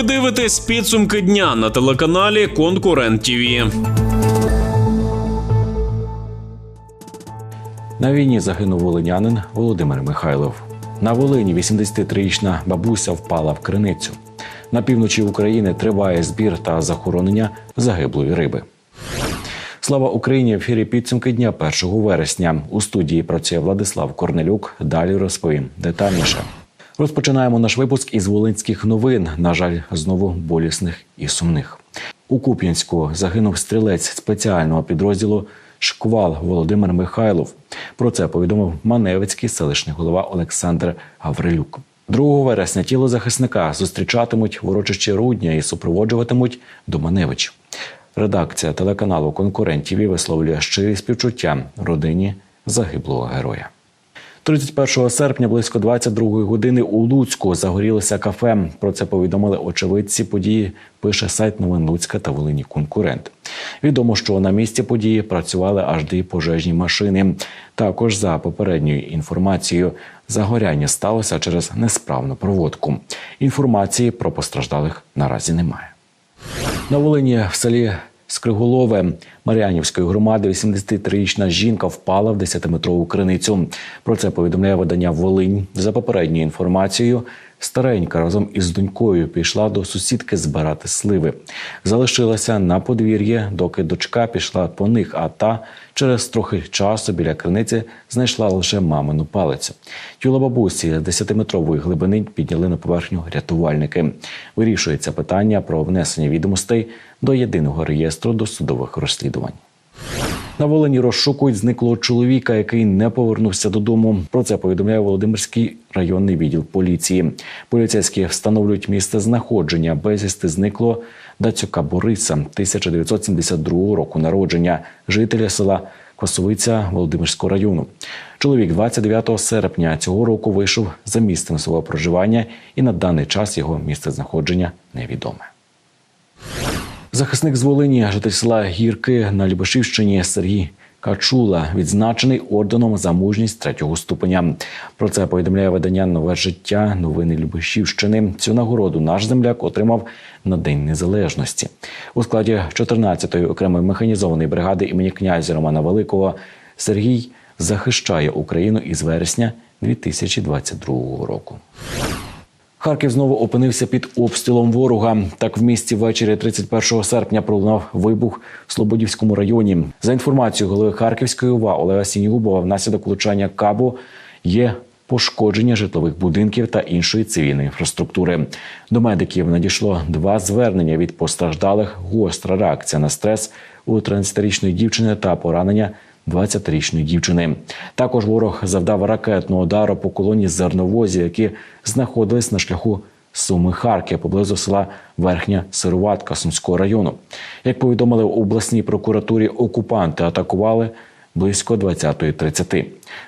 Ви дивитесь підсумки дня на телеканалі Конкурент ТІВІ. На війні загинув волинянин Володимир Михайлов. На Волині 83-річна бабуся впала в криницю. На півночі України триває збір та захоронення загиблої риби. Слава Україні! В ефірі підсумки дня 1 вересня. У студії працює Владислав Корнелюк. Далі розповім детальніше. Розпочинаємо наш випуск із волинських новин. На жаль, знову болісних і сумних. У Куп'янську загинув стрілець спеціального підрозділу Шквал Володимир Михайлов. Про це повідомив Маневицький селищний голова Олександр Гаврилюк. 2 вересня тіло захисника зустрічатимуть в урочищі Рудня і супроводжуватимуть до Маневич. Редакція телеканалу Конкурент ТІВІ висловлює щирі співчуття родині загиблого героя. 31 серпня близько 22 години у Луцьку загорілося кафе. Про це повідомили очевидці події. Пише сайт новин Луцька та Волині Конкурент. Відомо, що на місці події працювали аж дві пожежні машини. Також за попередньою інформацією, загоряння сталося через несправну проводку. Інформації про постраждалих наразі немає. На Волині в селі Скриголове Мар'янівської громади 83-річна жінка впала в 10-метрову криницю. Про це повідомляє видання Волинь. За попередньою інформацією, старенька разом із донькою пішла до сусідки збирати сливи. Залишилася на подвір'ї, доки дочка пішла по них, а та через трохи часу біля криниці знайшла лише мамину палицю. Тіло бабусі з 10-метрової глибини підняли на поверхню рятувальники. Вирішується питання про внесення відомостей до єдиного реєстру досудових розслідувань. На Волині розшукують зниклого чоловіка, який не повернувся додому. Про це повідомляє Володимирський районний відділ поліції. Поліцейські встановлюють місце знаходження безвісти зниклого Дацюка Бориса 1972 року народження, жителя села Косовиця Володимирського району. Чоловік 29 серпня цього року вийшов за місцем свого проживання, і на даний час його місце знаходження невідоме. Захисник з Волині, житель села Гірки на Любашівщині Сергій Качула, відзначений орденом за мужність третього ступеня. Про це повідомляє видання Нове життя новини Любашівщини. Цю нагороду наш земляк отримав на День Незалежності у складі 14-ї окремої механізованої бригади імені князя Романа Великого. Сергій захищає Україну із вересня 2022 року. Харків знову опинився під обстрілом ворога. Так в місті ввечері 31 серпня пролунав вибух в Слободівському районі. За інформацією голови Харківської ОВА Олега Сінігубова, внаслідок влучання кабу є пошкодження житлових будинків та іншої цивільної інфраструктури. До медиків надійшло два звернення від постраждалих. Гостра реакція на стрес у 13-річної дівчини та поранення 20-річної дівчини. Також ворог завдав ракетного удару по колоні зерновозів, які знаходились на шляху Суми Харків поблизу села Верхня Сироватка Сумського району. Як повідомили в обласній прокуратурі, окупанти атакували близько 20.30.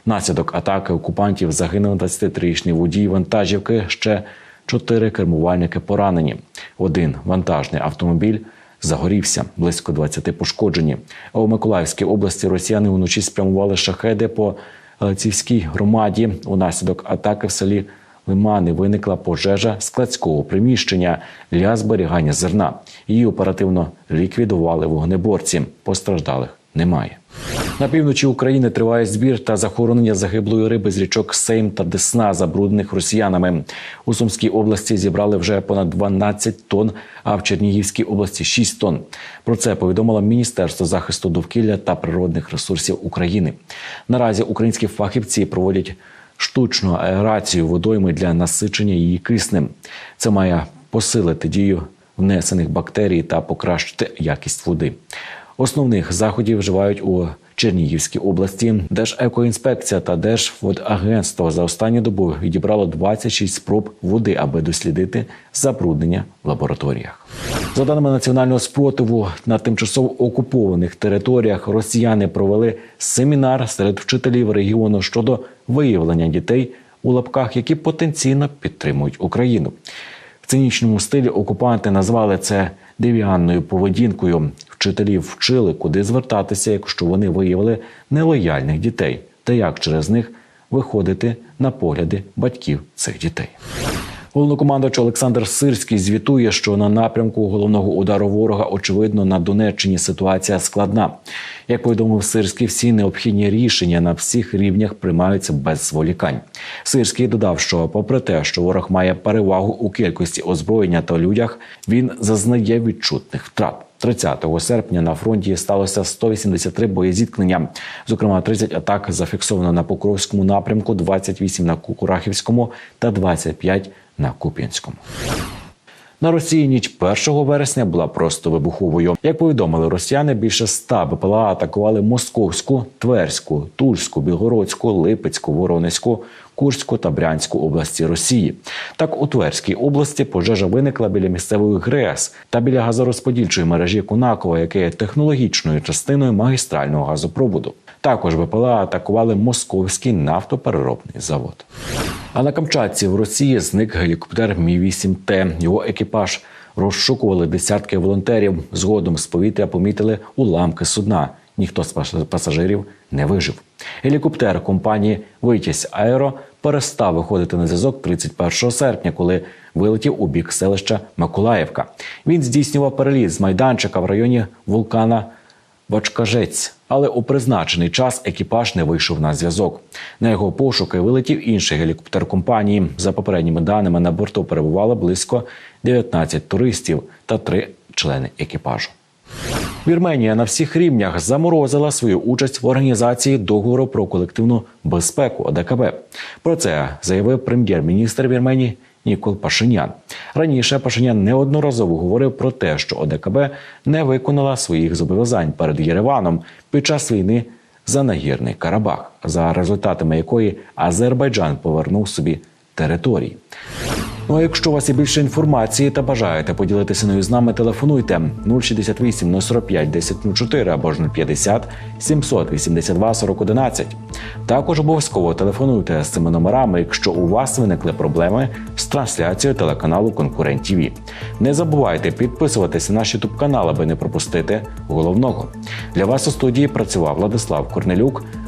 Наслідок атаки окупантів загинув 23-річний водій вантажівки. Ще чотири кермувальники поранені. Один вантажний автомобіль загорівся близько 20 пошкоджені. А у Миколаївській області росіяни вночі спрямували шахеди по Лецівській громаді. Унаслідок атаки в селі Лимани виникла пожежа складського приміщення для зберігання зерна. Її оперативно ліквідували вогнеборці. Постраждалих немає. На півночі України триває збір та захоронення загиблої риби з річок Сейм та Десна, забруднених росіянами. У Сумській області зібрали вже понад 12 тонн, а в Чернігівській області 6 тонн. Про це повідомило Міністерство захисту довкілля та природних ресурсів України. Наразі українські фахівці проводять штучну аерацію водойми для насичення її киснем. Це має посилити дію внесених бактерій та покращити якість води. Основних заходів вживають у Чернігівській області. Держекоінспекція та Держводагентство за останню добу відібрало 26 спроб води, аби дослідити забруднення в лабораторіях. За даними національного спротиву на тимчасово окупованих територіях, росіяни провели семінар серед вчителів регіону щодо виявлення дітей у лапках, які потенційно підтримують Україну. В цинічному стилі окупанти назвали це девіанною поведінкою. Вчителів вчили, куди звертатися, якщо вони виявили нелояльних дітей, та як через них виходити на погляди батьків цих дітей. Головнокомандувач Олександр Сирський звітує, що на напрямку головного удару ворога, очевидно, на Донеччині ситуація складна. Як повідомив Сирський, всі необхідні рішення на всіх рівнях приймаються без зволікань. Сирський додав, що, попри те, що ворог має перевагу у кількості озброєння та людях, він зазнає відчутних втрат. 30 серпня на фронті сталося 183 боєзіткнення. Зокрема, 30 атак зафіксовано на Покровському напрямку, 28 на Курахівському та 25 на Куп'янському. На Росії ніч 1 вересня була просто вибуховою. Як повідомили росіяни, більше 100 БПЛА атакували Московську, Тверську, Тульську, Білгородську, Липецьку, Воронезьку, Курську та Брянську області Росії. Так у Тверській області пожежа виникла біля місцевої ГРЕС та біля газорозподільчої мережі Кунакова, яке є технологічною частиною магістрального газопроводу. Також БПЛА атакували московський нафтопереробний завод. А на Камчатці в Росії зник гелікоптер Мі 8 Т. Його екіпаж розшукували десятки волонтерів. Згодом з повітря помітили уламки судна. Ніхто з пасажирів не вижив. Гелікоптер компанії Витязь Аеро перестав виходити на зв'язок 31 серпня, коли вилетів у бік селища Миколаївка. Він здійснював переліт з майданчика в районі вулкана Вачкажець, але у призначений час екіпаж не вийшов на зв'язок. На його пошуки вилетів інший гелікоптер компанії. За попередніми даними на борту перебувало близько 19 туристів та три члени екіпажу. Вірменія на всіх рівнях заморозила свою участь в організації договору про колективну безпеку ОДКБ. Про це заявив прем'єр-міністр Вірменії Нікол Пашинян. Раніше Пашинян неодноразово говорив про те, що ОДКБ не виконала своїх зобов'язань перед Єреваном під час війни за нагірний Карабах, за результатами якої Азербайджан повернув собі території. Ну а якщо у вас є більше інформації та бажаєте поділитися нею з нами, телефонуйте 068 045 1004 або ж 050 782 4011. Також обов'язково телефонуйте з цими номерами, якщо у вас виникли проблеми з трансляцією телеканалу Конкурент ТВ. Не забувайте підписуватися на наш ютуб канал, аби не пропустити головного. Для вас у студії працював Владислав Корнелюк.